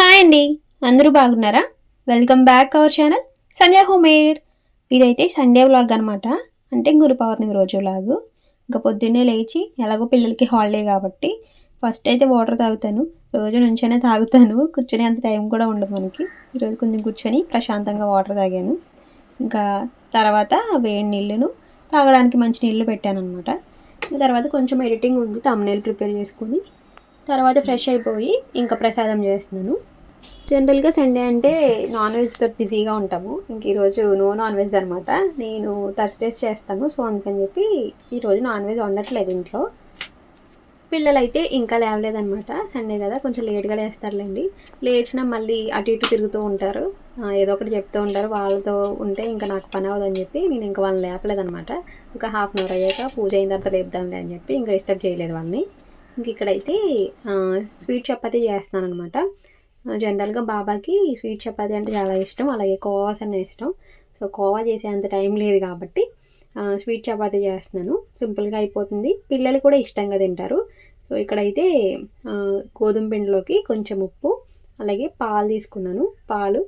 Hi అండి. అందరూ బాగున్నారా? Welcome back our channel Sandhya home made ఇదైతే సండే వ్లాగ్ అనమాట అంటే గురు పౌర్ణమి రోజు వ్లాగ్ ఇంకా పొద్దున్నే లేచి ఎలాగో పిల్లలకి హాలిడే కాబట్టి ఫస్ట్ అయితే వాటర్ తాగుతాను. రోజు నుంచైనా తాగుతాను. కూర్చొని అంత టైం కూడా ఉండదు మనకి. ఈరోజు కొంచెం కూర్చొని ప్రశాంతంగా వాటర్ తాగాను. ఇంకా తర్వాత వేడి నీళ్ళను తాగడానికి మంచి నీళ్ళు పెట్టాను అనమాట తర్వాత కొంచెం ఎడిటింగ్ ఉంది తమ్నేల్ ప్రిపేర్ చేసుకొని తర్వాత ఫ్రెష్ అయిపోయి ఇంకా ప్రసాదం చేస్తున్నాను. జనరల్గా సండే అంటే నాన్ వెజ్తో బిజీగా ఉంటాము. ఇంక ఈరోజు నో నాన్ వెజ్ అనమాట నేను థర్స్డేస్ చేస్తాను. సో అందుకని చెప్పి ఈరోజు నాన్ వెజ్ వండట్లేదు ఇంట్లో. పిల్లలైతే ఇంకా లేవలేదనమాట సండే కదా కొంచెం లేట్గా లేస్తారులేండి. లేచినా మళ్ళీ అటు ఇటు తిరుగుతూ ఉంటారు. ఏదో ఒకటి చెప్తూ ఉంటారు. వాళ్ళతో ఉంటే ఇంకా నాకు పని అవ్వదని చెప్పి నేను ఇంకా వాళ్ళని లేపలేదనమాట ఒక హాఫ్ అన్ అవర్ అయ్యాక పూజ అయిన తర్వాత లేపుదాంలే అని చెప్పి ఇంకా డిస్టర్బ్ చేయలేదు వాళ్ళని. ఇంక ఇక్కడైతే స్వీట్ చపాతీ చేస్తున్నాను అనమాట జనరల్గా బాబాకి స్వీట్ చపాతీ అంటే చాలా ఇష్టం అలాగే కోవాస్ అన్న ఇష్టం. సో కోవా చేసే అంత టైం లేదు కాబట్టి స్వీట్ చపాతీ చేస్తున్నాను. సింపుల్గా అయిపోతుంది. పిల్లలు కూడా ఇష్టంగా తింటారు. సో ఇక్కడైతే గోధుమ పిండిలోకి కొంచెం ఉప్పు అలాగే పాలు తీసుకున్నాను. పాలు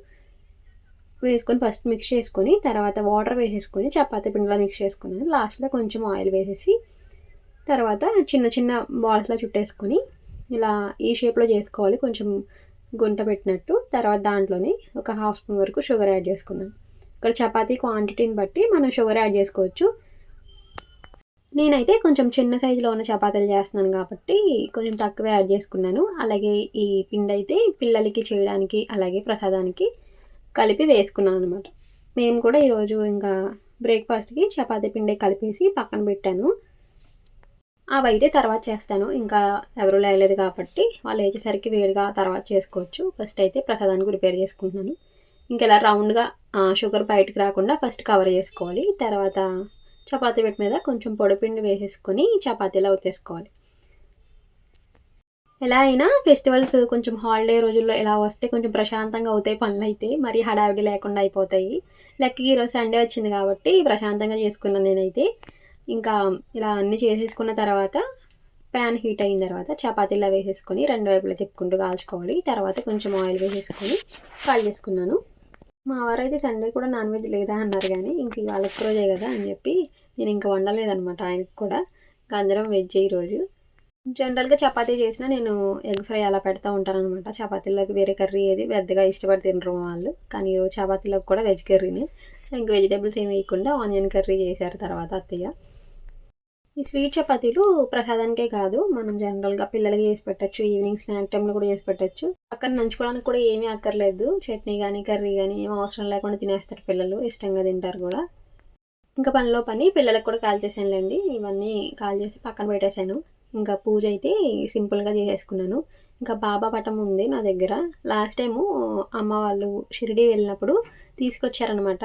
వేసుకొని ఫస్ట్ మిక్స్ చేసుకొని తర్వాత వాటర్ వేసేసుకొని చపాతీ పిండిలో మిక్స్ చేసుకున్నాను. లాస్ట్లో కొంచెం ఆయిల్ వేసేసి తర్వాత చిన్న చిన్న బాల్స్లో చుట్టేసుకొని ఇలా ఈ షేప్లో చేసుకోవాలి. కొంచెం గుంట పెట్టినట్టు. తర్వాత దాంట్లోనే ఒక హాఫ్ స్పూన్ వరకు షుగర్ యాడ్ చేసుకున్నాను ఇక్కడ చపాతీ క్వాంటిటీని బట్టి మనం షుగర్ యాడ్ చేసుకోవచ్చు. నేనైతే కొంచెం చిన్న సైజులో ఉన్న చపాతీలు చేస్తున్నాను కాబట్టి కొంచెం తక్కువే యాడ్ చేసుకున్నాను. అలాగే ఈ పిండి అయితే పిల్లలకి చేయడానికి అలాగే ప్రసాదానికి కలిపి వేసుకున్నాను అనమాట మేము కూడా ఈరోజు ఇంకా బ్రేక్ఫాస్ట్కి చపాతీ పిండి కలిపేసి పక్కన పెట్టాను. అవి అయితే తర్వాత చేస్తాను. ఇంకా ఎవరు లేలేదు కాబట్టి వాళ్ళు వేసేసరికి వేడిగా తర్వాత చేసుకోవచ్చు. ఫస్ట్ అయితే ప్రసాదానికి ప్రిపేర్ చేసుకుంటున్నాను. ఇంకా ఇలా రౌండ్గా షుగర్ బయటకు రాకుండా ఫస్ట్ కవర్ చేసుకోవాలి. తర్వాత చపాతీ పెట్టి మీద కొంచెం పొడిపిండి వేసేసుకొని చపాతీలా వచ్చేసుకోవాలి ఎలా అయినా ఫెస్టివల్స్ కొంచెం హాలిడే రోజుల్లో ఎలా వస్తే కొంచెం ప్రశాంతంగా అవుతాయి పనులు అయితే మరి హడావిడి లేకుండా అయిపోతాయి. లెక్కకి ఈరోజు సండే వచ్చింది కాబట్టి ప్రశాంతంగా చేసుకున్నాను నేనైతే. ఇంకా ఇలా అన్నీ చేసేసుకున్న తర్వాత ప్యాన్ హీట్ అయిన తర్వాత చపాతీలా వేసేసుకొని రెండు వైపులా తిప్పుకుంటూ కాల్చుకోవాలి. తర్వాత కొంచెం ఆయిల్ వేసేసుకొని కాల్ చేసుకున్నాను. మా వారైతే సండే కూడా నాన్ వెజ్ లేదా అన్నారు కానీ ఇంక ఇవాళ ఒక్క రోజే కదా అని చెప్పి నేను ఇంకా వండలేదనమాట ఆయనకు కూడా. ఇంకా అందరం వెజ్ ఈరోజు. జనరల్గా చపాతీ చేసినా నేను ఎగ్ ఫ్రై అలా పెడతా ఉంటాను అనమాట చపాతీలోకి వేరే కర్రీ ఏది పెద్దగా ఇష్టపడి తినరు వాళ్ళు. కానీ ఈరోజు చపాతీలోకి కూడా వెజ్ కర్రీనే ఇంక వెజిటేబుల్స్ ఏమి వేయకుండా ఆనియన్ కర్రీ చేశారు తర్వాత అత్తయ్య. ఈ స్వీట్ చపాతీలు ప్రసాదానికే కాదు మనం జనరల్గా పిల్లలకి చేసి పెట్టచ్చు ఈవినింగ్ స్నాక్ టైంలో కూడా చేసి పెట్టచ్చు. పక్కన నంచుకోవడానికి కూడా ఏమీ అక్కర్లేదు. చట్నీ కానీ కర్రీ కానీ ఏం అవసరం లేకుండా తినేస్తారు పిల్లలు ఇష్టంగా తింటారు కూడా. ఇంకా పనిలో పని పిల్లలకు కూడా కాల్ చేశానులేండి. ఇవన్నీ కాల్ చేసి పక్కన పెట్టేశాను. ఇంకా పూజ అయితే సింపుల్గా చేసేసుకున్నాను. ఇంకా బాబా పటం ఉంది నా దగ్గర. లాస్ట్ టైము అమ్మ వాళ్ళు షిరిడి వెళ్ళినప్పుడు తీసుకొచ్చారనమాట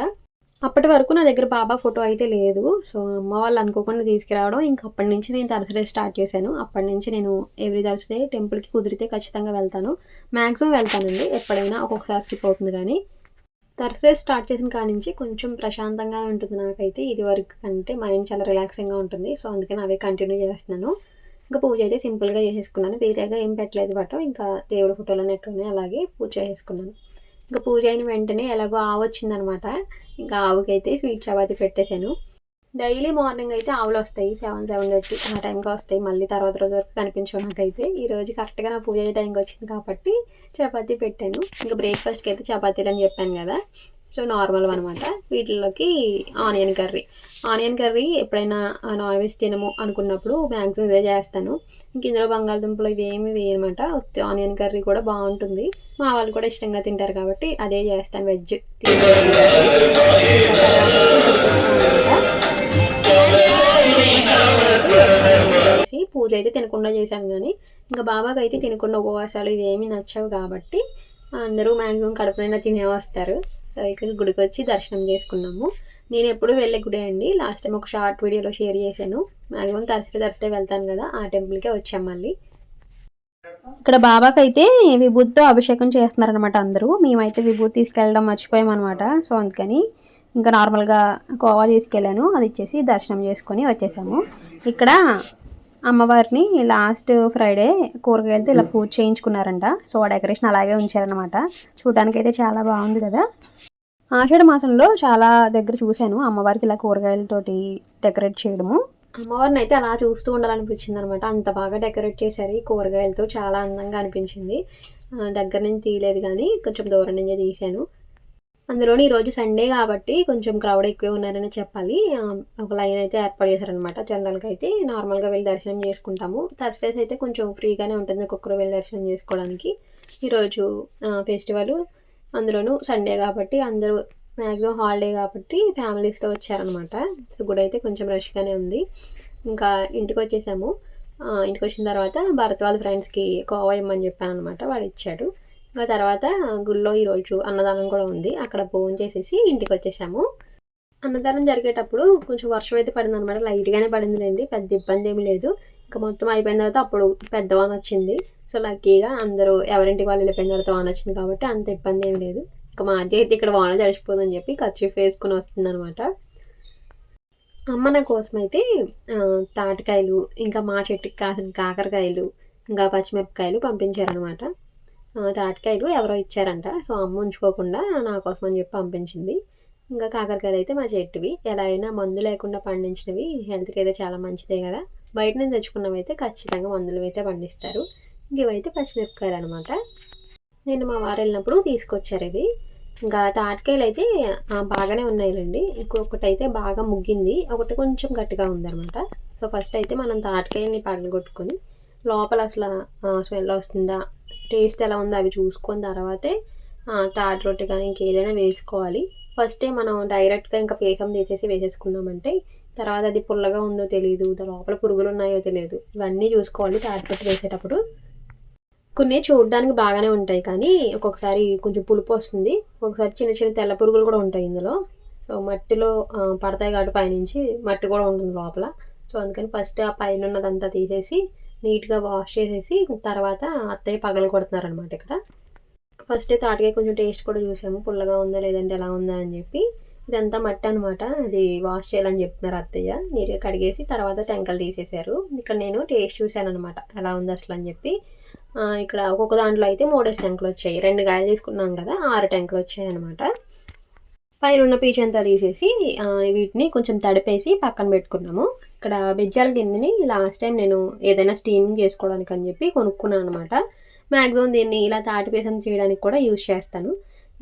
అప్పటి వరకు నా దగ్గర బాబా ఫోటో అయితే లేదు. సో అమ్మ వాళ్ళు అనుకోకుండా తీసుకురావడం ఇంక అప్పటి నుంచి నేను థర్స్డే స్టార్ట్ చేశాను. అప్పటి నుంచి నేను ఎవ్రీ థర్స్డే టెంపుల్కి కుదిరితే ఖచ్చితంగా వెళ్తాను. మ్యాక్సిమం వెళ్తానండి. ఎప్పుడైనా ఒక్కొక్కసారి స్కిప్ అవుతుంది కానీ. థర్స్డే స్టార్ట్ చేసిన కాడి నుంచి కొంచెం ప్రశాంతంగా ఉంటుంది నాకైతే. ఇది వరకు కంటే మైండ్ చాలా రిలాక్సింగ్గా ఉంటుంది. సో అందుకని అవే కంటిన్యూ చేస్తున్నాను. ఇంకా పూజ అయితే సింపుల్గా చేసేసుకున్నాను. వేరేగా ఏం పెట్టలేదు బట్ ఇంకా దేవుడి ఫోటోలను ఎట్లున్నాయి అలాగే పూజ చేసుకున్నాను ఇంకా పూజ అయిన వెంటనే ఎలాగో ఆవు వచ్చిందనమాట. ఇంకా ఆవుకైతే స్వీట్ చపాతి పెట్టేశాను. డైలీ మార్నింగ్ అయితే ఆవులు వస్తాయి సెవెన్ సెవెన్ థర్టీ ఆ టైంకి వస్తాయి. మళ్ళీ తర్వాత రోజు వరకు కనిపించవు నాకైతే. ఈ రోజు కరెక్ట్గా నా పూజ అయ్యే టైంకి వచ్చింది కాబట్టి చపాతీ పెట్టాను. ఇంకా బ్రేక్ఫాస్ట్కి అయితే చపాతీలు అని చెప్పాను కదా. సో నార్మల్ అనమాట వీటిలోకి ఆనియన్ కర్రీ. ఆనియన్ కర్రీ ఎప్పుడైనా నాన్ వెజ్ తినము అనుకున్నప్పుడు మ్యాక్సిమం ఇదే చేస్తాను. ఇంక ఇందులో బంగాళదుంపలు ఇవేమి వేయనమాట. ఉత్తి ఆనియన్ కర్రీ కూడా బాగుంటుంది. మా వాళ్ళు కూడా ఇష్టంగా తింటారు కాబట్టి అదే చేస్తాను. వెజ్ పూజ అయితే తినకుండా చేశాను కానీ ఇంకా బాబాకి అయితే తినకుండా ఉపవాసాలు ఇవేమి నచ్చవు కాబట్టి అందరూ మ్యాక్సిమం కడుపునైనా తినే వస్తారు సో ఇక్కడ గుడికి వచ్చి దర్శనం చేసుకున్నాము. నేను ఎప్పుడు వెళ్ళే గుడి అండి. లాస్ట్ టైం ఒక షార్ట్ వీడియోలో షేర్ చేశాను. మాక్సిమం థర్స్డే థర్స్డే వెళ్తాను కదా ఆ టెంపుల్కే వచ్చాం మళ్ళీ. ఇక్కడ బాబాకి అయితే విభూతితో అభిషేకం చేస్తున్నారనమాట అందరూ. మేమైతే విభూతి తీసుకెళ్ళడం మర్చిపోయాం అనమాట సో అందుకని ఇంకా నార్మల్గా కోవా తీసుకెళ్ళాను. అది ఇచ్చేసి దర్శనం చేసుకొని వచ్చేసాము. ఇక్కడ అమ్మవారిని లాస్ట్ ఫ్రైడే కూరగాయలతో ఇలా పూజ చేయించుకున్నారంట. సో ఆ డెకరేషన్ అలాగే ఉంచారనమాట చూడడానికి అయితే చాలా బాగుంది కదా. ఆషాఢ మాసంలో చాలా దగ్గర చూశాను. అమ్మవారికి ఇలా కూరగాయలతోటి డెకరేట్ చేయడము. అమ్మవారిని అయితే అలా చూస్తూ ఉండాలనిపించింది అనమాట అంత బాగా డెకరేట్ చేశారు. ఈ కూరగాయలతో చాలా అందంగా అనిపించింది. దగ్గర నుంచి తీయలేదు కానీ కొంచెం దూరం నుంచే తీశాను. అందులోని ఈరోజు సండే కాబట్టి కొంచెం క్రౌడ్ ఎక్కువ ఉన్నారని చెప్పాలి. ఒక లైన్ అయితే ఏర్పాటు చేశారనమాట జనరల్గా అయితే నార్మల్గా వెళ్ళి దర్శనం చేసుకుంటాము. థర్స్డేస్ అయితే కొంచెం ఫ్రీగానే ఉంటుంది ఒక్కొక్కరు వెళ్ళి దర్శనం చేసుకోవడానికి. ఈరోజు ఫెస్టివల్ అందులోనూ సండే కాబట్టి అందరూ మ్యాక్సిమం హాలిడే కాబట్టి ఫ్యామిలీస్తో వచ్చారనమాట సో గుడి అయితే కొంచెం రష్గానే ఉంది. ఇంకా ఇంటికి వచ్చేసాము. ఇంటికి వచ్చిన తర్వాత భరత్ వాళ్ళ ఫ్రెండ్స్కి కోవా ఇమ్మని చెప్పాను అనమాట వాడు ఇచ్చాడు. ఇంకా తర్వాత గుళ్ళో ఈరోజు అన్నదానం కూడా ఉంది. అక్కడ భోజనం చేసేసి ఇంటికి వచ్చేసాము. అన్నదానం జరిగేటప్పుడు కొంచెం వర్షం అయితే పడింది అనమాట లైట్గానే పడిందిలేండి. పెద్ద ఇబ్బంది ఏమి లేదు. ఇంకా మొత్తం అయిపోయిన తర్వాత అప్పుడు పెద్ద వాన వచ్చింది. సో లక్కీగా అందరూ ఎవరింటికి వాళ్ళు వెళ్ళిపోయిన తర్వాత వాన వచ్చింది కాబట్టి అంత ఇబ్బంది ఏమి లేదు. ఇంకా మా అజ్జి అయితే ఇక్కడ వాన చడిచిపోదని చెప్పి ఖర్చు వేసుకుని వస్తుంది అనమాట అమ్మ నా కోసం అయితే తాటికాయలు ఇంకా మా చెట్టుకి కాసిన కాకరకాయలు ఇంకా పచ్చిమిరపకాయలు పంపించారనమాట తాటికాయలు ఎవరో ఇచ్చారంట. సో అమ్మ ఉంచుకోకుండా నా కోసం అని చెప్పి పంపించింది. ఇంకా కాకరకాయలు అయితే మా చెట్టువి. ఎలా అయినా మందు లేకుండా పండించినవి. హెల్త్కి అయితే చాలా మంచిదే కదా. బయట నుంచి తెచ్చుకున్నవైతే ఖచ్చితంగా మందులు అయితే పండిస్తారు. ఇవైతే పచ్చిమిరపకాయలు అనమాట నేను మా వారు వెళ్ళినప్పుడు తీసుకొచ్చారు ఇవి. ఇంకా తాటికాయలు అయితే బాగానే ఉన్నాయండి ఇంకొకటి అయితే బాగా ముగ్గింది. ఒకటి కొంచెం గట్టిగా ఉందన్నమాట. సో ఫస్ట్ అయితే మనం తాటికాయని పగలగొట్టుకొని లోపల అసలు స్మెల్ వస్తుందా టేస్ట్ ఎలా ఉందో అవి చూసుకొని తర్వాతే తాటి రొట్టె కానీ ఇంకేదైనా వేసుకోవాలి. ఫస్టే మనం డైరెక్ట్గా ఇంకా పేసం తీసేసి వేసేసుకున్నామంటే తర్వాత అది పుల్లగా ఉందో తెలియదు దాని లోపల పురుగులు ఉన్నాయో తెలియదు ఇవన్నీ చూసుకోవాలి తాటి వేసేటప్పుడు. కొన్ని చూడడానికి బాగానే ఉంటాయి కానీ ఒక్కొక్కసారి కొంచెం పులుపు వస్తుంది. ఒక్కొక్కసారి చిన్న చిన్న తెల్ల పురుగులు కూడా ఉంటాయి ఇందులో. సో మట్టిలో పడతాయి కాబట్టి పైనుంచి మట్టి కూడా ఉంటుంది లోపల. సో అందుకని ఫస్ట్ ఆ పైన ఉన్నదంతా తీసేసి నీట్గా వాష్ చేసేసి తర్వాత అత్తయ్య పగలు కొడుతున్నారు అనమాట ఇక్కడ. ఫస్ట్ తాటికాయ కొంచెం టేస్ట్ కూడా చూసాము. పుల్లగా ఉందా లేదంటే ఎలా ఉందా అని చెప్పి. ఇదంతా మట్టి అనమాట అది వాష్ చేయాలని చెప్తున్నారు అత్తయ్య. నీట్గా కడిగేసి తర్వాత టెంకలు తీసేశారు. ఇక్కడ నేను టేస్ట్ చూశాను అనమాట ఎలా ఉంది అసలు అని చెప్పి. ఇక్కడ ఒక్కొక్క దాంట్లో అయితే మూడేసి టెంకులు వచ్చాయి. రెండు గాయలు తీసుకున్నాం కదా ఆరు టెంకులు వచ్చాయి అనమాట పైన ఉన్న పీచ్ అంతా తీసేసి వీటిని కొంచెం తడిపేసి పక్కన పెట్టుకున్నాము. ఇక్కడ బెజ్జాల గిన్నెని లాస్ట్ టైం నేను ఏదైనా స్టీమింగ్ చేసుకోవడానికి అని చెప్పి కొనుక్కున్నాను అనమాట మ్యాక్సిమం దీన్ని ఇలా తాటిపేసం చేయడానికి కూడా యూజ్ చేస్తాను.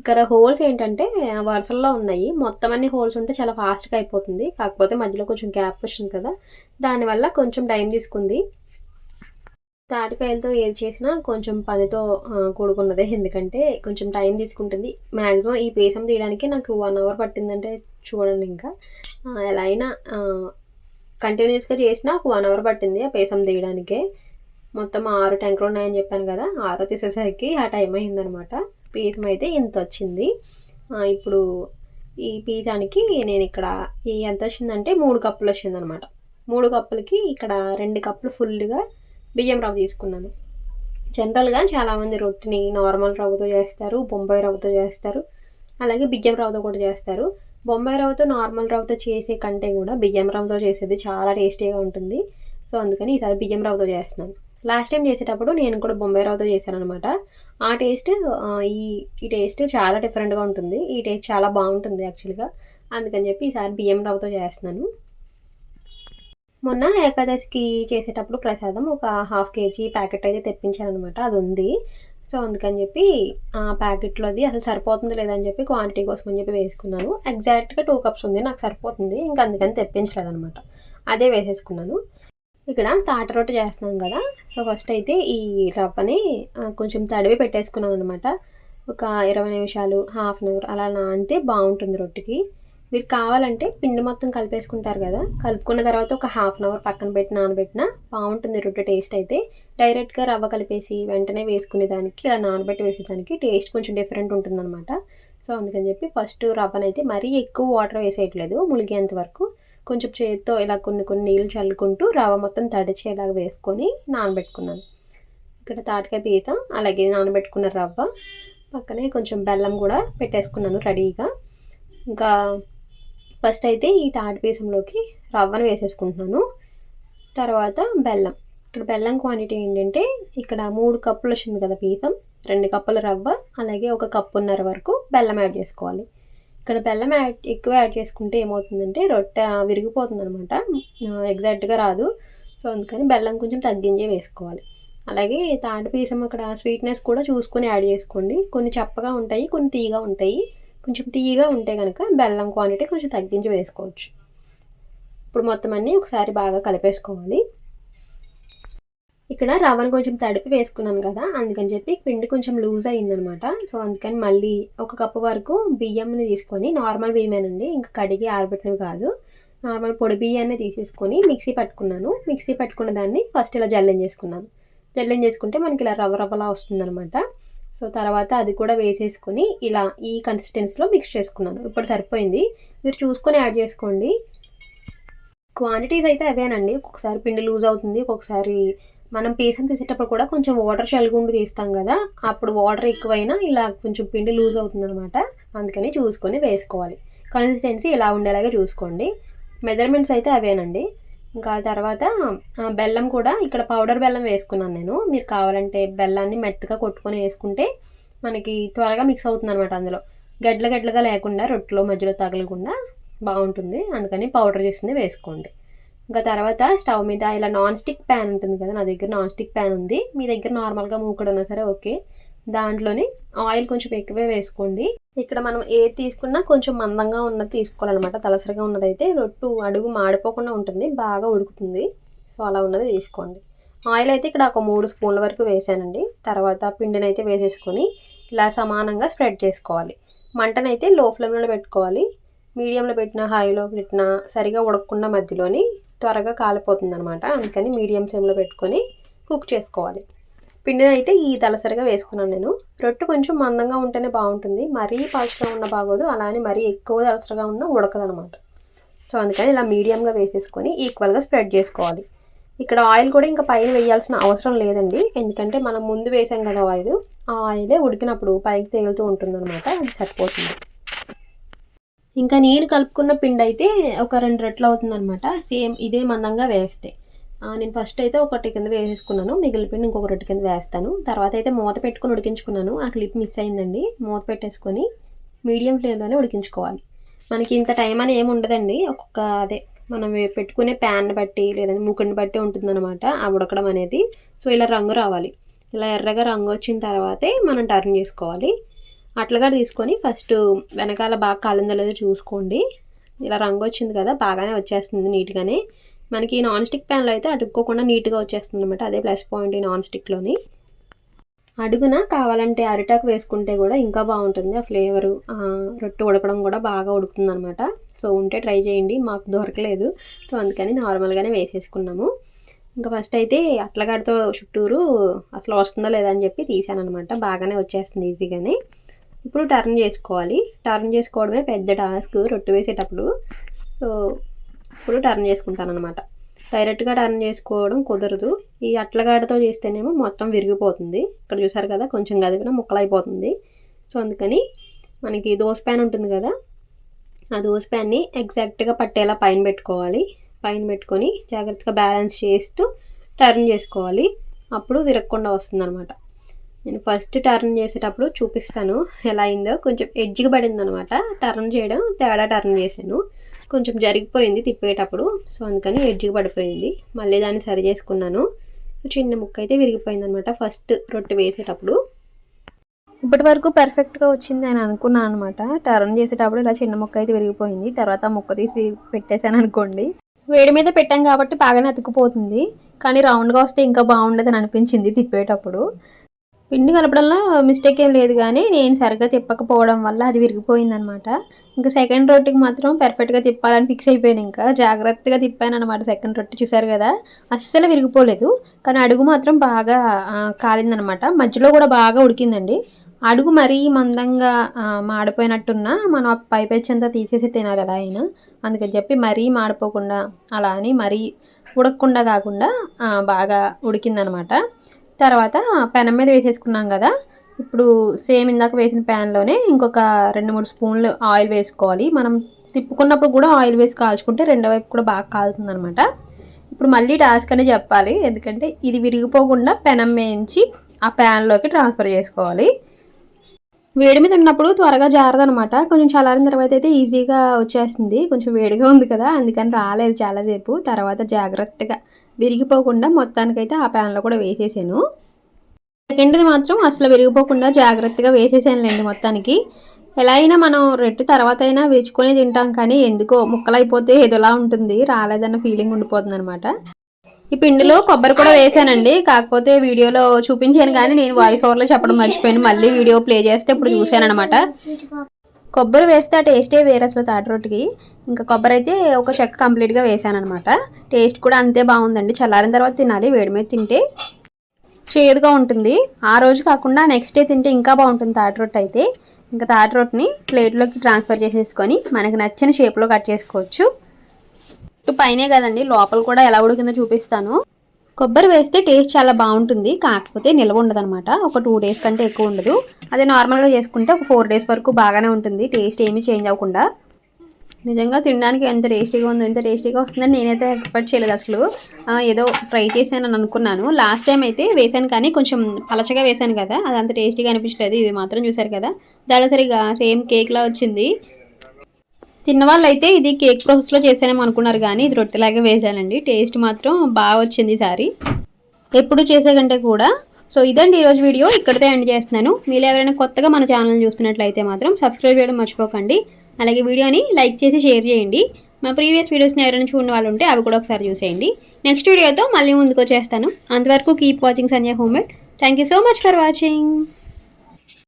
ఇక్కడ హోల్స్ ఏంటంటే వరుసల్లో ఉన్నాయి. మొత్తం అన్ని హోల్స్ ఉంటే చాలా ఫాస్ట్గా అయిపోతుంది. కాకపోతే మధ్యలో కొంచెం గ్యాప్ వచ్చింది కదా. దానివల్ల కొంచెం టైం తీసుకుంది. తాటికాయలతో ఏది చేసినా కొంచెం పనితో కూడుకున్నదే. ఎందుకంటే కొంచెం టైం తీసుకుంటుంది. మ్యాక్సిమం ఈ పేసం తీయడానికి నాకు వన్ అవర్ పట్టిందంటే చూడండి ఇంకా. ఎలా అయినా కంటిన్యూస్గా చేసినా ఒక వన్ అవర్ పట్టింది ఆ పేసం తీయడానికే. మొత్తం ఆరు ట్యాంకులు ఉన్నాయని చెప్పాను కదా. ఆరో తీసేసరికి ఆ టైం అయిందనమాట. పీసం అయితే ఇంత వచ్చింది ఇప్పుడు ఈ పీజానికి నేను ఇక్కడ ఈ ఎంత వచ్చిందంటే మూడు కప్పులు వచ్చిందనమాట మూడు కప్పులకి ఇక్కడ రెండు కప్పులు ఫుల్గా బియ్యం రవ్వ తీసుకున్నాను. జనరల్గా చాలామంది రొట్టెని నార్మల్ రవ్వతో చేస్తారు బొంబాయి రవ్వతో చేస్తారు అలాగే బియ్యం రవ్వతో కూడా చేస్తారు. బొంబాయి రవ్వతో నార్మల్ రవ్వతో చేసే కంటే కూడా బియ్యం రవ్వతో చేసేది చాలా టేస్టీగా ఉంటుంది. సో అందుకని ఈసారి బియ్యం రవ్వతో చేస్తున్నాను. లాస్ట్ టైం చేసేటప్పుడు నేను కూడా బొంబాయి రవ్వతో చేశాను అనమాట ఆ టేస్ట్ ఈ ఈ టేస్ట్ చాలా డిఫరెంట్గా ఉంటుంది. ఈ టేస్ట్ చాలా బాగుంటుంది యాక్చువల్గా. అందుకని చెప్పి ఈసారి బియ్యం రవ్వతో చేస్తున్నాను. మొన్న ఏకాదశికి చేసేటప్పుడు ప్రసాదం ఒక హాఫ్ కేజీ ప్యాకెట్ అయితే తెప్పించాను అనమాట అది ఉంది. సో అందుకని చెప్పి ఆ ప్యాకెట్లో అది అసలు సరిపోతుంది లేదని చెప్పి క్వాంటిటీ కోసం అని చెప్పి వేసుకున్నాను. ఎగ్జాక్ట్గా టూ కప్స్ ఉంది నాకు సరిపోతుంది. ఇంకా అందుకని తెప్పించలేదు అనమాట అదే వేసేసుకున్నాను. ఇక్కడ తాట రొట్టె చేస్తున్నాం కదా. సో ఫస్ట్ అయితే ఈ రవ్వని కొంచెం తడివి పెట్టేసుకున్నాం అనమాట ఒక ఇరవై నిమిషాలు హాఫ్ అన్ అవర్ అలా నానితే బాగుంటుంది రొట్టెకి. మీరు కావాలంటే పిండి మొత్తం కలిపేసుకుంటారు కదా. కలుపుకున్న తర్వాత ఒక హాఫ్ అన్ అవర్ పక్కన పెట్టి నానబెట్టిన బాగుంటుంది రొట్టె టేస్ట్ అయితే. డైరెక్ట్గా రవ్వ కలిపేసి వెంటనే వేసుకునే దానికి ఇలా నానబెట్టి వేసేదానికి టేస్ట్ కొంచెం డిఫరెంట్ ఉంటుందన్నమాట. సో అందుకని చెప్పి ఫస్ట్ రవ్వనైతే మరీ ఎక్కువ వాటర్ వేసేయట్లేదు ములిగేంత వరకు. కొంచెం చేతితో ఇలా కొన్ని కొన్ని నీళ్ళు చల్లుకుంటూ రవ్వ మొత్తం తడిచేలాగా వేసుకొని నానబెట్టుకున్నాను. ఇక్కడ తాటికాయ పీత అలాగే నానబెట్టుకున్న రవ్వ పక్కనే కొంచెం బెల్లం కూడా పెట్టేసుకున్నాను రెడీగా. ఇంకా ఫస్ట్ అయితే ఈ తాటి పీసంలోకి రవ్వను వేసేసుకుంటున్నాను. తర్వాత బెల్లం. ఇక్కడ బెల్లం క్వాంటిటీ ఏంటంటే ఇక్కడ మూడు కప్పులు వచ్చింది కదా పీతం రెండు కప్పుల రవ్వ అలాగే ఒక కప్పున్నర వరకు బెల్లం యాడ్ చేసుకోవాలి. ఇక్కడ బెల్లం యాడ్ ఎక్కువ యాడ్ చేసుకుంటే ఏమవుతుందంటే రొట్టె విరిగిపోతుంది అనమాట ఎగ్జాక్ట్గా రాదు. సో అందుకని బెల్లం కొంచెం తగ్గించే వేసుకోవాలి. అలాగే తాటి పీసం అక్కడ స్వీట్నెస్ కూడా చూసుకొని యాడ్ చేసుకోండి. కొన్ని చప్పగా ఉంటాయి కొన్ని తీయగా ఉంటాయి. కొంచెం తీయగా ఉంటే కనుక బెల్లం క్వాంటిటీ కొంచెం తగ్గించి వేసుకోవచ్చు. ఇప్పుడు మొత్తం అన్నీ ఒకసారి బాగా కలిపేసుకోవాలి. ఇక్కడ రవ్వను కొంచెం తడిపి వేసుకున్నాను కదా అందుకని చెప్పి పిండి కొంచెం లూజ్ అయిందనమాట. సో అందుకని మళ్ళీ ఒక కప్పు వరకు బియ్యంని తీసుకొని నార్మల్ బియ్యమేనండి ఇంకా కడిగి ఆరబెట్టినవి కాదు. నార్మల్ పొడి బియ్యాన్ని తీసేసుకొని మిక్సీ పట్టుకున్నాను. మిక్సీ పట్టుకున్న దాన్ని ఫస్ట్ ఇలా జల్లెం చేసుకున్నాను. జల్లెం చేసుకుంటే మనకి ఇలా రవ్వ రవ్వలా వస్తుందనమాట. సో తర్వాత అది కూడా వేసేసుకొని ఇలా ఈ కన్సిస్టెన్సీలో మిక్స్ చేసుకున్నాను. ఇప్పుడు సరిపోయింది. మీరు చూసుకొని యాడ్ చేసుకోండి. క్వాంటిటీస్ అయితే అవేనండి. ఒక్కొక్కసారి పిండి లూజ్ అవుతుంది ఒక్కొక్కసారి మనం పేసం తీసేటప్పుడు కూడా కొంచెం వాటర్ చల్లుకుంటూ తీస్తాం కదా అప్పుడు వాటర్ ఎక్కువైనా ఇలా కొంచెం పిండి లూజ్ అవుతుంది అనమాట అందుకని చూసుకొని వేసుకోవాలి. కన్సిస్టెన్సీ ఇలా ఉండేలాగా చూసుకోండి. మెజర్మెంట్స్ అయితే అవేనండి. ఇంకా తర్వాత బెల్లం కూడా ఇక్కడ పౌడర్ బెల్లం వేసుకున్నాను నేను. మీరు కావాలంటే బెల్లాన్ని మెత్తగా కొట్టుకొని వేసుకుంటే మనకి త్వరగా మిక్స్ అవుతుంది అనమాట అందులో. గడ్ల గడ్డలుగా లేకుండా రొట్టెలో మధ్యలో తగలకుండా బాగుంటుంది. అందుకని పౌడర్ చేసింది వేసుకోండి. ఇంకా తర్వాత స్టవ్ మీద ఇలా నాన్ స్టిక్ ప్యాన్ ఉంటుంది కదా నా దగ్గర నాన్ స్టిక్ ప్యాన్ ఉంది. మీ దగ్గర నార్మల్గా మూకుడు ఉన్నా సరే ఓకే. దాంట్లోని ఆయిల్ కొంచెం ఎక్కువే వేసుకోండి. ఇక్కడ మనం ఏది తీసుకున్నా కొంచెం మందంగా ఉన్నది తీసుకోవాలన్నమాట. తలసరిగా ఉన్నదైతే రొట్టు అడుగు మాడిపోకుండా ఉంటుంది బాగా ఉడుకుతుంది. సో అలా ఉన్నది తీసుకోండి ఆయిల్ అయితే ఇక్కడ ఒక మూడు స్పూన్ల వరకు వేసానండి. తర్వాత పిండిని అయితే వేసేసుకొని ఇలా సమానంగా స్ప్రెడ్ చేసుకోవాలి. మంటనైతే లో ఫ్లేమ్లో పెట్టుకోవాలి. మీడియంలో పెట్టిన హైలో పెట్టిన సరిగా ఉడకకుండా మధ్యలోని త్వరగా కాలిపోతుంది అనమాట అందుకని మీడియం ఫ్లేమ్లో పెట్టుకొని కుక్ చేసుకోవాలి. పిండిని అయితే ఈ తలసరిగా వేసుకున్నాను నేను. రొట్టె కొంచెం మందంగా ఉంటేనే బాగుంటుంది. మరీ పలుచగా ఉన్న బాగోదు. అలానే మరీ ఎక్కువ తలసరిగా ఉన్న ఉడకదనమాట సో అందుకని ఇలా మీడియంగా వేసేసుకొని ఈక్వల్గా స్ప్రెడ్ చేసుకోవాలి. ఇక్కడ ఆయిల్ కూడా ఇంకా పైన వేయాల్సిన అవసరం లేదండి. ఎందుకంటే మనం ముందు వేసాం కదా ఆయిల్. ఆ ఆయిలే ఉడికినప్పుడు పైకి తేలుతూ ఉంటుందన్నమాట. అది సరిపోతుంది. ఇంకా నేను కలుపుకున్న పిండి అయితే ఒక రెండు రెట్లు అవుతుందన్నమాట. సేమ్ ఇదే మందంగా వేస్తే. నేను ఫస్ట్ అయితే ఒకటి కింద వేసేసుకున్నాను. మిగిలిన పిండి ఇంకొక రొట్టె కింద వేస్తాను. తర్వాత అయితే మూత పెట్టుకొని ఉడికించుకున్నాను. ఆ క్లిప్ మిస్ అయిందండి. మూత పెట్టేసుకొని మీడియం ఫ్లేమ్లోనే ఉడికించుకోవాలి. మనకి ఇంత టైం అని ఏమి ఉండదండి. ఒక్కొక్క అదే మనం పెట్టుకునే ప్యాన్ బట్టి లేదంటే మూకుని బట్టి ఉంటుందన్నమాట ఆ ఉడకడం అనేది. సో ఇలా రంగు రావాలి. ఇలా ఎర్రగా రంగు వచ్చిన తర్వాతే మనం టర్న్ చేసుకోవాలి. అట్లగా తీసుకొని ఫస్ట్ వెనకాల బాగా కాలిందో లేదో చూసుకోండి. ఇలా రంగు వచ్చింది కదా బాగానే వచ్చేస్తుంది నీట్గానే. మనకి నాన్ స్టిక్ ప్యాన్లో అయితే అడుక్కోకుండా నీట్గా వచ్చేస్తుంది అనమాట అదే ప్లస్ పాయింట్ ఈ నాన్ స్టిక్లోని అడుగున కావాలంటే అరిటాకు వేసుకుంటే కూడా ఇంకా బాగుంటుంది. ఆ ఫ్లేవరు రొట్టె ఉడకడం కూడా బాగా ఉడుకుతుంది అనమాట సో ఉంటే ట్రై చేయండి. మాకు దొరకలేదు. సో అందుకని నార్మల్గానే వేసేసుకున్నాము. ఇంకా ఫస్ట్ అయితే అట్లగాడితో చుట్టూరు అట్లా వస్తుందో లేదా అని చెప్పి తీసాను అనమాట బాగానే వచ్చేస్తుంది ఈజీగానే ఇప్పుడు టర్న్ చేసుకోవాలి. టర్న్ చేసుకోవడమే పెద్ద టాస్క్ రొట్టె వేసేటప్పుడు. సో ఇప్పుడు టర్న్ చేసుకుంటాను అనమాట డైరెక్ట్గా టర్న్ చేసుకోవడం కుదరదు. ఈ అట్లగాడతో చేస్తేనేమో మొత్తం విరిగిపోతుంది. ఇక్కడ చూసారు కదా కొంచెం గదిపిన ముక్కలైపోతుంది. సో అందుకని మనకి దోశ ప్యాన్ ఉంటుంది కదా ఆ దోశ ప్యాన్ని ఎగ్జాక్ట్గా పట్టేలా పైన పెట్టుకోవాలి. పైన పెట్టుకొని జాగ్రత్తగా బ్యాలెన్స్ చేస్తూ టర్న్ చేసుకోవాలి. అప్పుడు విరగకుండా వస్తుంది అనమాట నేను ఫస్ట్ టర్న్ చేసేటప్పుడు చూపిస్తాను ఎలా అయిందో. కొంచెం ఎడ్జ్కి పడింది అనమాట టర్న్ చేయడం తేడా టర్న్ చేశాను. కొంచెం జరిగిపోయింది తిప్పేటప్పుడు. సో అందుకని ఎడ్జ్కి పడిపోయింది. మళ్ళీ దాన్ని సరి చేసుకున్నాను. చిన్న ముక్క అయితే విరిగిపోయింది అనమాట ఫస్ట్ రొట్టె వేసేటప్పుడు. ఇప్పటి వరకు పర్ఫెక్ట్గా వచ్చింది అని అనుకున్నాను అనమాట. టర్న్ చేసేటప్పుడు ఇలా చిన్న ముక్క అయితే విరిగిపోయింది. తర్వాత ముక్క తీసి పెట్టేశాను అనుకోండి. వేడి మీద పెట్టాం కాబట్టి బాగానే అతుకుపోతుంది కానీ రౌండ్గా వస్తే ఇంకా బాగుండదని అనిపించింది తిప్పేటప్పుడు. పిండి కలపడంలో మిస్టేక్ ఏం లేదు కానీ నేను సరిగ్గా తిప్పకపోవడం వల్ల అది విరిగిపోయిందనమాట. ఇంకా సెకండ్ రొట్టెకి మాత్రం పర్ఫెక్ట్గా తిప్పాలని ఫిక్స్ అయిపోయాను ఇంకా. జాగ్రత్తగా తిప్పాను అనమాట సెకండ్ రొట్టె చూసారు కదా? అస్సలు విరిగిపోలేదు. కానీ అడుగు మాత్రం బాగా కాలిందనమాట. మధ్యలో కూడా బాగా ఉడికిందండి. అడుగు మరీ మందంగా మాడిపోయినట్టున్నా మనం పైపెచ్చంతా తీసేసి తినాలి అలా అయినా. అందుకని చెప్పి మరీ మాడిపోకుండా అలా అని మరీ ఉడకకుండా కాకుండా బాగా ఉడికిందనమాట. తర్వాత పెనం మీద వేసేసుకున్నాం కదా. ఇప్పుడు సేమ్ ఇందాక వేసిన ప్యాన్లోనే ఇంకొక రెండు మూడు స్పూన్లు ఆయిల్ వేసుకోవాలి. మనం తిప్పుకున్నప్పుడు కూడా ఆయిల్ వేసి కాల్చుకుంటే రెండో వైపు కూడా బాగా కాలుతుంది అనమాట ఇప్పుడు మళ్ళీ టాస్క్ అని చెప్పాలి. ఎందుకంటే ఇది విరిగిపోకుండా పెనం వేయించి ఆ ప్యాన్లోకి ట్రాన్స్ఫర్ చేసుకోవాలి. వేడి మీద ఉన్నప్పుడు త్వరగా జారదనమాట కొంచెం చల్లారిన తర్వాత అయితే ఈజీగా వచ్చేస్తుంది. కొంచెం వేడిగా ఉంది కదా అందుకని రాలేదు చాలాసేపు. తర్వాత జాగ్రత్తగా విరిగిపోకుండా మొత్తానికైతే ఆ ప్యాన్లో కూడా వేసేసాను. సెకండ్ది మాత్రం అసలు విరిగిపోకుండా జాగ్రత్తగా వేసేసానులేండి మొత్తానికి. ఎలా అయినా మనం రెట్టు తర్వాత అయినా విరుచుకొని తింటాం కానీ ఎందుకో ముక్కలైపోతే ఏదోలా ఉంటుంది రాలేదన్న ఫీలింగ్ ఉండిపోతుంది అనమాట ఈ పిండిలో కొబ్బరి కూడా వేసానండి కాకపోతే వీడియోలో చూపించాను కానీ నేను వాయిస్ ఓవర్లో చెప్పడం మర్చిపోయాను. మళ్ళీ వీడియో ప్లే చేస్తే ఇప్పుడు చూశాను అనమాట కొబ్బరి వేస్తే ఆ టేస్టే వేరే అసలు తాటి రొట్టికి. ఇంకా కొబ్బరి అయితే ఒక చెక్క కంప్లీట్గా వేసాను అనమాట టేస్ట్ కూడా అంతే బాగుందండి. చల్లారిన తర్వాత తినాలి వేడి మీద తింటే చేదుగా ఉంటుంది. ఆ రోజు కాకుండా నెక్స్ట్ డే తింటే ఇంకా బాగుంటుంది తాటి రొట్టె అయితే. ఇంకా తాటి రొట్టెని ప్లేట్లోకి ట్రాన్స్ఫర్ చేసేసుకొని మనకు నచ్చిన షేప్లో కట్ చేసుకోవచ్చు. ఇటు పైనే కదండి లోపల కూడా ఎలా ఉడికిందో చూపిస్తాను. కొబ్బరి వేస్తే టేస్ట్ చాలా బాగుంటుంది. కాకపోతే నిల్వ ఉండదు అనమాట ఒక టూ డేస్ కంటే ఎక్కువ ఉండదు. అదే నార్మల్గా చేసుకుంటే ఒక ఫోర్ డేస్ వరకు బాగానే ఉంటుంది. టేస్ట్ ఏమీ చేంజ్ అవ్వకుండా. నిజంగా తినడానికి ఎంత టేస్టీగా ఉందో ఎంత టేస్టీగా వస్తుందని నేనైతే ఎక్స్పెక్ట్ చేయలేదు అసలు. ఏదో ట్రై అని అనుకున్నాను. లాస్ట్ టైం అయితే వేసాను కానీ కొంచెం పలచగా వేసాను కదా. అది అంత టేస్టీగా అనిపించలేదు. ఇది మాత్రం చూశారు కదా. దళసరిగా సేమ్ కేక్లా వచ్చింది. తిన్న వాళ్ళు అయితే ఇది కేక్ ప్రాసెస్లో చేసానేమో అనుకున్నారు కానీ ఇది రొట్టెలాగే వేసానండి. టేస్ట్ మాత్రం బాగా వచ్చింది ఈసారి ఎప్పుడు చేసే కంటే కూడా. సో ఇదండి ఈరోజు వీడియో. ఇక్కడితో ఎండ్ చేస్తున్నాను. మీరు ఎవరైనా కొత్తగా మన ఛానల్ చూస్తున్నట్లయితే మాత్రం సబ్స్క్రైబ్ చేయడం మర్చిపోకండి. అలాగే వీడియోని లైక్ చేసి షేర్ చేయండి. మా ప్రీవియస్ వీడియోస్ని ఎవరైనా చూడని వాళ్ళు ఉంటే అవి కూడా ఒకసారి చూసేయండి. నెక్స్ట్ వీడియోతో మళ్ళీ ముందుకు వచ్చేస్తాను అంతవరకు keep watching Sanya home made thank you so much for watching.